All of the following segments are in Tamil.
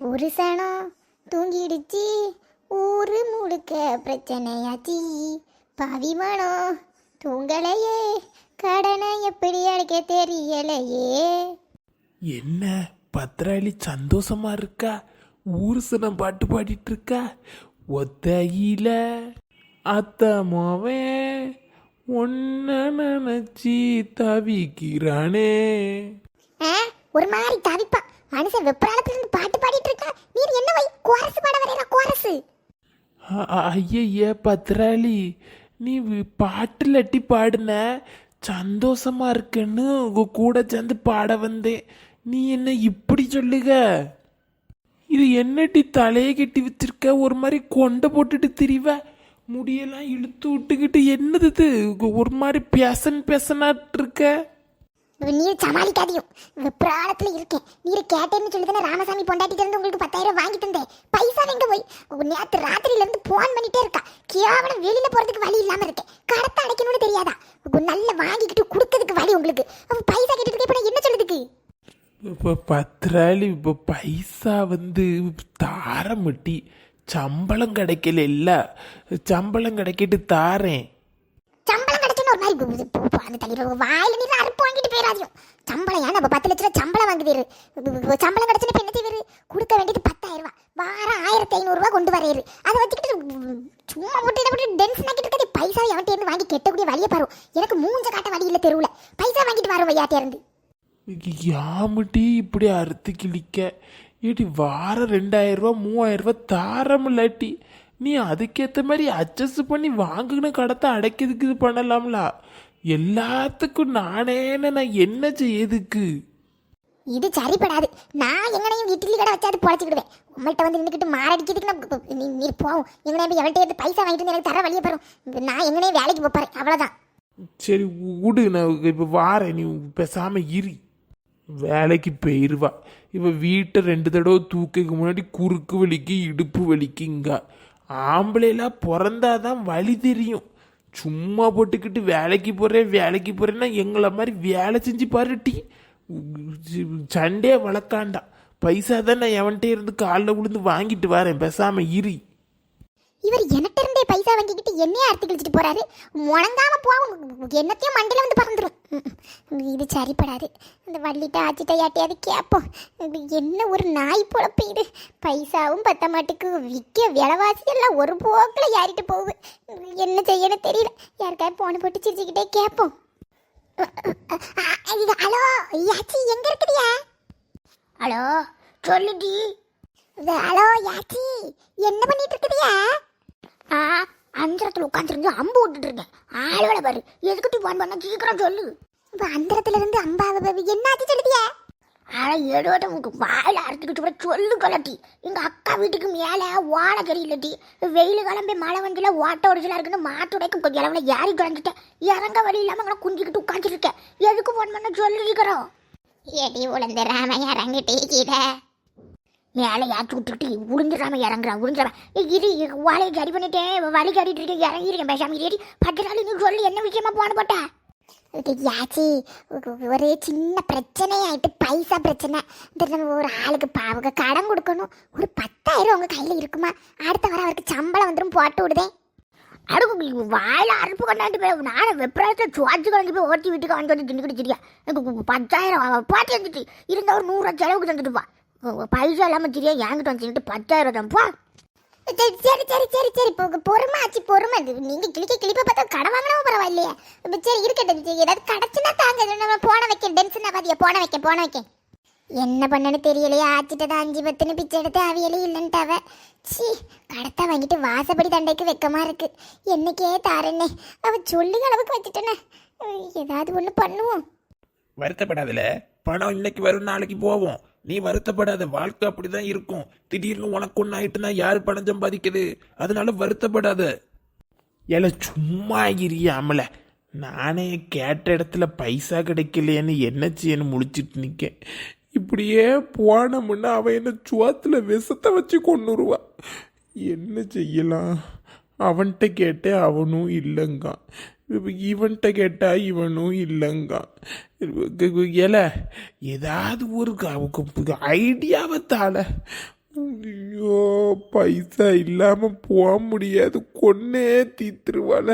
புருஷனும் தூங்கிடுச்சு. ஊரு முழுக்க பிரச்சனையாச்சு. பாவிமானம் தூங்கலையே. கடனை எப்படி அடைக்க தெரியலையே. என்ன பத்திராளி சந்தோஷமா இருக்கா? ஊருசனம் பாட்டு பாடிட்டு இருக்கா ஒத்தையில அத்தமாவே ஒன்ன நினைச்சி தவிக்கிறானே. ஒரு மாதிரி தவிப்பா. மனுஷன் வெப்பராளத்துல இருந்து பாட்டு பாடிட்டு இருக்கா நீர் என்ன வை? கோரசு பாட வரையற கோரசு. அ- பத்ராளி நீ பாட்டு லட்டி பாடுன? சந்தோஷமா இருக்குன்னு உங்க கூட சேர்ந்து பாட வந்தேன். நீ என்ன இப்படி சொல்லுக? இது என்னடி தலையை கட்டி வச்சிருக்க? ஒரு மாதிரி கொண்டை போட்டுட்டு திரிவ? முடியெல்லாம் இழுத்து விட்டுக்கிட்டு என்னது இது? ஒரு மாதிரி பேசன் பேசனாட்டு இருக்க நீர் சமாளிக்காதியும் வெப்பராளத்துல இருக்கேன் நீர் கேட்டேன்னு சொல்லி தானே ராமசாமி பொண்டாட்டிட்டு உங்களுக்கு பத்தாயிரம் வாங்கி தந்தேன். பைசா எங்க போய்? நேற்று ராத்திரியிலேருந்து ஃபோன் பண்ணிட்டே இருக்கா. கேவலம் வெளியில் போகிறதுக்கு வழி இல்லாமல் இருக்கேன் கடத்தை அடைக்கணும்னு தெரியாதா? நல்ல வாங்கிக்கிட்டு கொடுக்கறதுக்கு வழி உங்களுக்கு. அவ பைசா கேட்டுட்டு இப்போ என்ன சொல்லுதுக்கு இப்போ பத்திராளி இப்போ பைசா வந்து தாரமட்டி சம்பளம் கிடைக்கல இல்லை. சம்பளம் கிடைக்கிட்டு தாரேன் சம்பளம் கிடைச்சுன்னு ஒரு மாதிரி பு- பு- பு- பு- அந்த தலைவர் வாயில நீர் அறுப்பு வாங்கிட்டு போயிடாதியும் சம்பளம் ஏன் நம்ம பத்து லட்ச ரூபா சம்பளம் வாங்குதீரு? சம்பளம் கிடச்சுன்னு இப்ப என்ன செய்வாரு? கொடுக்க வேண்டியது பத்தாயிரம் ரூபாய். வாரம் ஆயிரத்தி ஐநூறுரூவா கொண்டு வரையிரு அதை வச்சுக்கிட்டு சும்மா போட்டு இதை போட்டு டென்ஷன் ஆக்கிட்டு இருக்கிறது பைசா எவன்கிட்ட இருந்து வாங்கி கெட்டக்கூடிய வழியை பாரு. எனக்கு மூஞ்ச காட்ட வழி இல்லை தெருவில். பைசா வாங்கிட்டு வரோம் ஐயாட்டே இருந்து யாமட்டி இப்படி அறுத்து கிழிக்க? ஏடி வாரம் ரெண்டாயிரம் ரூபா மூவாயிரம் ரூபா தாரமில்லாட்டி நீ அதுக்கேற்ற மாதிரி அட்ஜஸ்ட் பண்ணி வாங்கின கடத்தை அடைக்கிறதுக்கு இது பண்ணலாம்ல. எல்லாத்துக்கும் நானேன்னு நான் என்ன செய்யதுக்கு இது சரிப்படாது. நான் எங்கனையும் இட்லி கடை வச்சாது பொழைச்சிக்கிடுவேன் உங்கள்கிட்ட வந்து நின்றுக்கிட்டு மாரடிக்கிறதுக்கு நீ நீர் போவோம். எங்கனையும் போய் எவன்கிட்ட இருந்து பைசா வாங்கிட்டு வந்து எனக்கு தர வழியை பாரு. நான் எங்கனையும் வேலைக்கு போப்பாரு அவ்வளவுதான். சரி விடு நான் இப்போ வாரேன். நீ பேசாம இரு. வேலைக்கு போயிருவா. இவ வீட்டை ரெண்டு தடவை தூக்கக்கு முன்னாடி குறுக்கு வலிக்கு இடுப்பு வலிக்குங்க. ஆம்பளைலாம் பிறந்தாதான் வழி தெரியும். சும்மா போட்டுக்கிட்டு வேலைக்கு போறேன் வேலைக்கு போறேன்னா எங்களை மாதிரி வேலை செஞ்சு பாருட்டி சண்டே வளர்க்காண்டா பைசா தான் நான் எவன்கிட்ட இருந்து காலில் விழுந்து வாங்கிட்டு வரேன். பேசாமல் இரு. இவர் என்கிட்ட இருந்தே பைசா வாங்கிக்கிட்டு என்னையே அறுத்து கிழிச்சிட்டு போறாரு. முழங்காம போவோம் என்னத்தையும் மண்டையில வந்து பறந்துடும் இது சரிப்படாது. இந்த வள்ளிட்ட ஆச்சிட்ட யாட்டையாவது கேட்போம் என்ன ஒரு நாய் பொழப்பு இது பைசாவும் பத்த மாட்டுக்கு விற்க விலைவாசி எல்லாம் ஒரு போக்கில் ஏறிட்டு போகுது. என்ன செய்யணும் தெரியல. யாருக்காவது போன போட்டு சிரிச்சுக்கிட்டே கேட்போம் ஹலோ யாச்சி எங்க இருக்குதியா ஹலோ சொல்லுடி. ஹலோ யாச்சி என்ன பண்ணிட்டு இருக்குதியா ஆ அந்தரத்தில் உட்காந்துருந்து அம்பு விட்டுட்டு இருக்கேன். ஆளுகளை பாரு. எதுக்கிட்டு போன் பண்ண? சீக்கிரம் சொல்லு. இப்போ அந்தரத்துல இருந்து அம்பாவை பாரு என்னாச்சு சொல்லுதியா? ஆனா ஏடோட உங்க வாயில அறுத்துக்கிட்டு கூட சொல்லு கலட்டி. எங்க அக்கா வீட்டுக்கு மேல ஓடை தெரியலட்டி வெயில் கிளம்பி மழை வண்டியில ஓட்ட ஒடிச்சலா இருக்குன்னு மாட்டுடைக்கு கொஞ்சம் இளவுல ஏறி கிடந்துட்டேன். இறங்க வழி இல்லாம அங்கே குஞ்சிக்கிட்டு உட்காந்துட்டு இருக்கேன். எதுக்கு போன் பண்ண? சொல்லிருக்கிறோம் ஏடி உழந்த ராம இறங்கிட்டே கீழ. மேலே ஏற்றி விட்டுக்கிட்டு உளுந்துடாம இறங்குறான் உளுந்துடாம. இரு வாழையை கடி பண்ணிட்டேன் வலி கடிட்டு இருக்கேன் இறங்கிருக்கேன் பேசாம ஏறி பத்து நாள் நீ சொல்லி என்ன விஷயமா போன போட்டா? யாச்சி ஒரு சின்ன பிரச்சனையாயிட்டு பைசா பிரச்சனை. இந்த நம்ம ஒரு ஆளுக்கு பாவங்க கடன் கொடுக்கணும். ஒரு பத்தாயிரம் உங்கள் கையில் இருக்குமா? அடுத்த வாரம் அவருக்கு சம்பளம் வந்துடும் போட்டு விடுதேன் அடுக்கு வாயில் அறுப்பு கொண்டாந்து போய் நானும் வெப்பரத்தில் சுவாச்சு கலந்து போய் ஓட்டி வீட்டுக்கு வந்து வந்து தின்னுக்கிட்டு சரியா எனக்கு பத்தாயிரம் பார்த்து பாட்டி இருந்தால் இருந்த ஒரு நூறுரூவா செலவுக்கு தந்துட்டுப்பா பைசா இல்லாமல் சரியா என்கிட்ட வந்துட்டு பத்தாயிரம் தான் போ. சரி சரி சரி சரி சரி பொறுமை ஆச்சு பொறுமை. இது நீங்க கிளிக்க கிளிப்ப பார்த்தா கடன் வாங்கினா பரவாயில்லையே. சரி இருக்கட்டும் ஏதாவது கிடச்சுன்னா தாங்க நம்ம போன வைக்க டென்ஷன் ஆகாதியா போன வைக்க போன வைக்க என்ன பண்ணனு தெரியலையே ஆச்சிட்டதா அஞ்சு பத்துன்னு பிச்சை எடுத்து அவியலே இல்லைன்ட்டாவ. சீ கடத்தை வாங்கிட்டு வாசப்படி தண்டைக்கு வெக்கமா இருக்கு. என்னைக்கே தாரண்ணே அவ சொல்லுங்க அளவுக்கு வச்சுட்டேனே. ஏதாவது ஒன்று பண்ணுவோம். வருத்தப்படாதல. பணம் இன்னைக்கு வரும் நாளைக்கு போவோம். நீ வருத்தப்படாத வாழ்க்கை அப்படிதான் இருக்கும். திடீர்னு உனக்கு ஒன்று ஆயிட்டுனா யாரு பணம் சம்பாதிக்குது? அதனால வருத்தப்படாத. ஏல சும்மா இரியாமல நானே கேட்ட இடத்துல பைசா கிடைக்கலையேன்னு என்ன செய்யணும் முழிச்சிட்டு நிற்கேன் இப்படியே போனோம்னா அவன் என்ன சுவாத்துல விஷத்தை வச்சு கொண்டுருவா என்ன செய்யலாம்? அவன்கிட்ட கேட்டே அவனும் இல்லைங்கான். இவன்கிட்ட கேட்டால் இவனும் இல்லைங்க. ஏல ஏதாவது ஒரு ஐடியாவை தாள. ஐயோ பைசா இல்லாமல் போக முடியாது. கொன்னே தீத்துருவாள.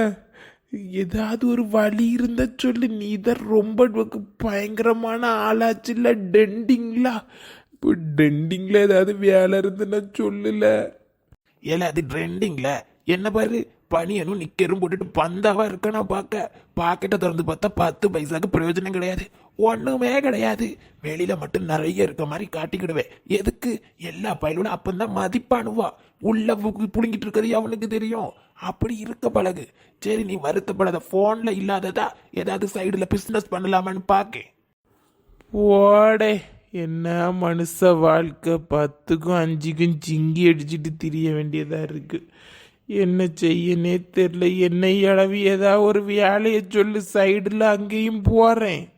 ஏதாவது ஒரு வழி இருந்தால் சொல்லு. நீ தான் ரொம்ப உனக்கு பயங்கரமான ஆளாச்சுல்ல டெண்டிங்களா இப்போ டெண்டிங்கில் ஏதாவது வேலை இருந்துன்னா சொல்லல. ஏல அது ட்ரெண்டிங்ல என்ன பாரு? பனியனும் நிக்கரும் போட்டுட்டு பந்தாவா இருக்கனா பார்க்க. பாக்கெட்டை திறந்து பார்த்தா பத்து பைசாக்கு பிரயோஜனம் கிடையாது. ஒண்ணுமே கிடையாது. வெளியில மட்டும் நிறைய இருக்க மாதிரி காட்டிக்கிடுவேன். எதுக்கு? எல்லா பயலும் அப்பந்தான் மதிப்பானுவா. உள்ள புழுங்கிட்டு இருக்கிறது அவனுக்கு தெரியும். அப்படி இருக்க பழகு. சரி நீ வருத்தப்படாத. போன்ல இல்லாததா? ஏதாவது சைடுல பிசினஸ் பண்ணலாமான்னு பார்க்க ஓடே என்ன மனுஷ வாழ்க்கை? பத்துக்கும் அஞ்சுக்கும் சிங்கி அடிச்சிட்டு திரிய வேண்டியதா இருக்குது என்ன செய்யனே தெரில என்னை அளவி ஏதாவது ஒரு வேலையை சொல்லு சைடில் அங்கேயும் போறேன்.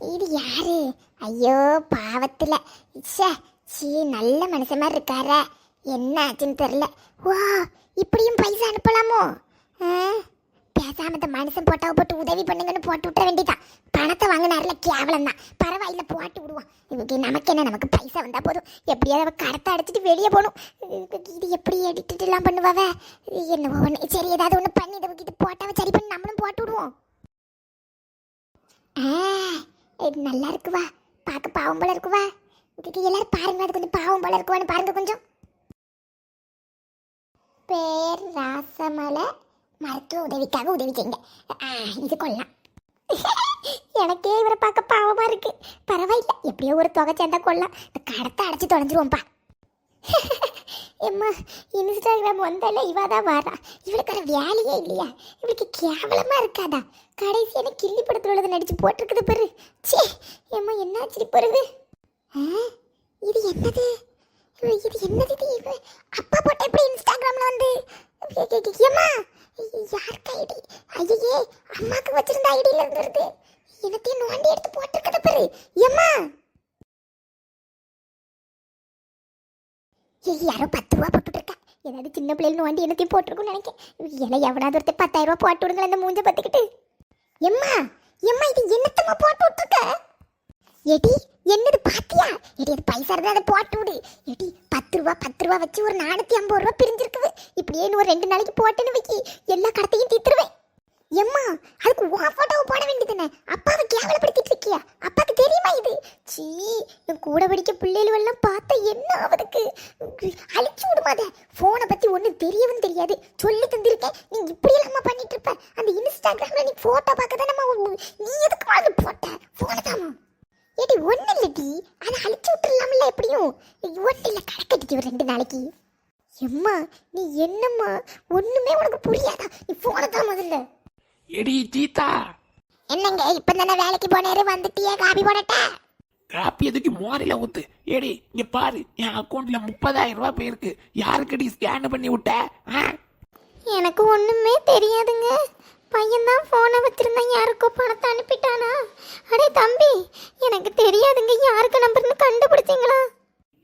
இது யாரு? ஐயோ பாவத்துல. ச்சே சீ நல்ல மனுஷ மாதிரி இருக்காரே. என்ன ஆச்சுன்னு தெரில. வா இப்படியும் பைசா அனுப்பலாமோ? ஆ? பேசாம இந்த மனுஷன் போட்டாவை போட்டு உதவி பண்ணுங்கன்னு போட்டு விட்ட வேண்டிதான் பணத்தை வாங்கினார்ல கேவலம் தான் பரவாயில்ல போட்டு விடுவோம் இவங்க நமக்கு என்ன? நமக்கு பைசா வந்தால் போதும். எப்படியாவது அவள் கடத்தை அடைச்சிட்டு வெளியே போகணும். இது எப்படி எடுத்துட்டு எல்லாம் பண்ணுவாவ? என்னவோ ஒன்று சரி ஏதாவது ஒன்று பண்ணி இதை இது போட்டாவை சரி பண்ணி நம்மளும் போட்டு விடுவோம். ஆ இது நல்லா இருக்குவா? பார்க்க பாவம் போல இருக்குவா? இதுக்கு எல்லாரும் பாருங்க அது கொஞ்சம் பாவம் போல இருக்குவான்னு பாருங்க கொஞ்சம். பேர் ராசமலை. மருத்துவ உதவிக்காக உதவி செய்யுங்க. இது கொள்ளலாம் எனக்கே இவரை பார்க்க பாவமா இருக்கு. பரவாயில்ல எப்படியோ ஒரு தொகை சேர்ந்தா கொள்ளலாம் இந்த கடத்தை அடைச்சி தொலைஞ்சிருவோம்ப்பா எம்மா இன்ஸ்டாகிராம் வந்தால இவா தான் வாரா இவளுக்கு ஒரு வேலையே இல்லையா? இவளுக்கு கேவலமா இருக்காதா? கடைசி கிள்ளி படத்தில் உள்ளதை நடிச்சு போட்டிருக்குது பாரு. சே எம்மா என்ன ஆச்சு பிறகு இது என்னது? இது என்னது இது? அப்பா போட்ட எப்படி இன்ஸ்டாகிராம்ல வந்து? ஏம்மா? யார் ஐடி ஐயே அம்மாக்கு வச்சிருந்த ஐடியில இருந்துருது எனத்தையும் நோண்டி எடுத்து போட்டிருக்கத பாரு. எம்மா ஏய் யாரோ பத்து ரூபா போட்டுட்டு இருக்கா. ஏதாவது சின்ன பிள்ளைகள் நோண்டி என்னத்தையும் போட்டிருக்கும்னு நினைக்கிறேன் என்ன எவனாவது ஒருத்தர் பத்தாயிரம் ரூபா போட்டு விடுங்களேன் அந்த மூஞ்ச பத்துக்கிட்டு. எம்மா எம்மா இது என்னத்தம்மா போட்டு விட்டுருக்க? எடி என்னது பாத்தியா? எடி அது பைசா இருந்தா அதை போட்டு விடு. எடி பத்து ரூபா பத்து ரூபா வச்சு ஒரு நானூத்தி ஐம்பது ரூபா பிரிஞ்சிருக்குது. இப்படியே இன்னும் ஒரு ரெண்டு நாளைக்கு போட்டேன்னு வைக்கி. எல்லா கடத்தையும் தீத்துருவேன். எம்மா அதுக்கு உன் போட்டோவை போட வேண்டியதுன்னு அப்பாவை கேவலப்படுத்திட்டு இருக்கியா? அப்பாவுக்கு தெரியுமா இது? சீ என் கூட படிக்க பிள்ளைகள் எல்லாம் பார்த்தா என்ன ஆவதுக்கு அழிச்சு விடுமாத ஃபோனை பத்தி ஒன்றும் தெரியவும் தெரியாது சொல்லி தந்திருக்கேன் நீ இப்படி இல்லாம பண்ணிட்டு இருப்ப அந்த இன்ஸ்டாகிராம்ல நீ போட்டோ பார்க்க தானே நீ எதுக்கு வாழ்ந்து போட்ட போனை தாமா ஏடி ஒன்றும் இல்லடி அதை அழிச்சு விட்டுறலாம்ல எப்படியும்? ஓட்டில கடக்கட்டிக்கு ஒரு ரெண்டு நாளைக்கு. எம்மா நீ என்னம்மா? ஒண்ணுமே உனக்கு புரியாதா? நீ போனை தான் முதல்ல. எடி சீதா என்னங்க இப்ப தானே வேலைக்கு போனேரு வந்துட்டியே காபி போடட்டா? காப்பி எதுக்கு மோரில ஊத்து? ஏடி இங்க பாரு என் அக்கௌண்ட்ல முப்பதாயிரம் ரூபாய் போயிருக்கு. யாருக்கடி ஸ்கேன் பண்ணி விட்ட? ஆ? எனக்கு ஒண்ணுமே தெரியாதுங்க. பையன் தான் போனை வச்சிருந்தான். யாருக்கோ பணத்தை அனுப்பிட்டானா? அடே தம்பி எனக்கு தெரியாதுங்க. யாருக்கு நம்பர்னு கண்டுபிடிச்சீங்களா?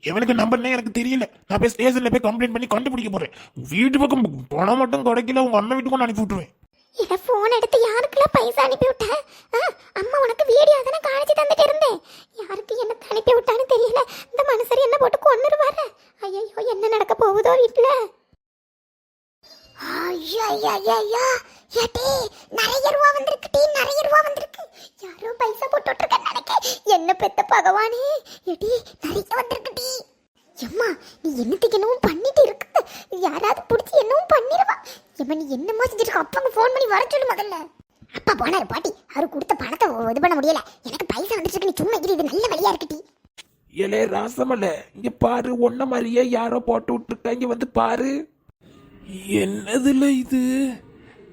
எவனுக்கு நம்பர்னே எனக்கு தெரியல. நான் போய் ஸ்டேஷன்ல போய் கம்ப்ளைண்ட் பண்ணி கண்டுபிடிக்க போறேன். வீட்டு பக்கம் பணம் மட்டும் கிடைக்கல. உங்க அம்மா வீட்டுக்கு அனுப்பி விட்டுருவேன். என் ஃபோன் எடுத்து யாருக்கெல்லாம் பைசா அனுப்பி விட்ட? ஆ, அம்மா உனக்கு வீடியோ தானே காணிச்சு தந்துட்டு இருந்தேன். யாருக்கு என்ன அனுப்பி விட்டான்னு தெரியல. இந்த மனுஷர் என்ன போட்டு கொன்னுருவாரு? ஐயோ என்ன நடக்க போகுதோ வீட்டுல ஐயோ ஐயோ ஐயோ நிறைய ரூபா வந்திருக்கு டீ நிறைய ரூபா வந்திருக்கு. யாரோ பைசா போட்டு விட்டுருக்கேன்னு நினைக்க என்ன பெத்த பகவானே. ஏடி நிறைய வந்திருக்கு டீ. எம்மா நீ என்னத்துக்கு என்னவும் பண்ணிட்டு இருக்க யாராவது பிடிச்சி என்னவும் பண்ணிடுவா எம்மா நீ என்னம்மா செஞ்சிருக்க அப்பாங்க ஃபோன் பண்ணி வர சொல்லு முதல்ல அப்பா போனாரு பாட்டி. அவர் கொடுத்த பணத்தை இது பண்ண முடியல. எனக்கு பைசா வந்துட்டு நீ சும்மா இரு, இது நல்ல வழியா இருக்கு டீ. ஏலே ராசமல்ல இங்க பாரு ஒன்ன மாதிரியே யாரோ போட்டு விட்டுருக்கா. இங்க வந்து பாரு. என்னதுல இது?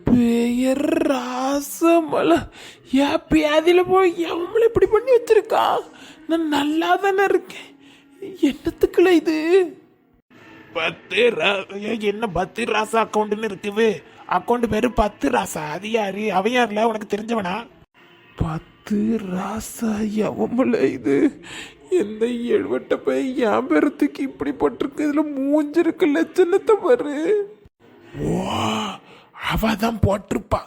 பெயர் ராசமலை ஏன் பேதியில் போய் எவ்வளோ இப்படி பண்ணி வச்சிருக்கா? நான் நல்லா தானே இருக்கேன். என்னத்துக்குல இது? பத்து என்ன பத்து ராசா அக்கௌண்ட்னு இருக்குது. அக்கௌண்ட் பேர் பத்து ராசா? அது யாரு? அவன் யாரில்? உனக்கு தெரிஞ்சவனா? பத்து ராசா எவமல இது? எந்த எழுவட்ட பையன் என் பேரத்துக்கு இப்படி பட்டிருக்கு? இதில் மூஞ்சிருக்கு லட்சணத்தை பாரு. ஓ அவ தான் போட்டிருப்பா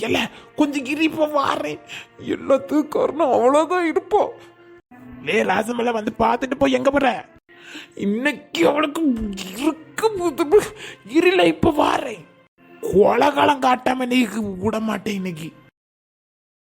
இல்ல கொஞ்சம் கிரிப்ப வாரேன். எல்லாத்துக்கும் காரணம் அவ்வளோதான் இருப்போம். லே ராசமெல்லாம் வந்து பார்த்துட்டு போய் எங்க போற? இன்னைக்கு அவளுக்கு இருக்கு புது- இருல இப்ப வாரேன். கோலகாலம் காட்டாம நீ விட மாட்டேன் இன்னைக்கு.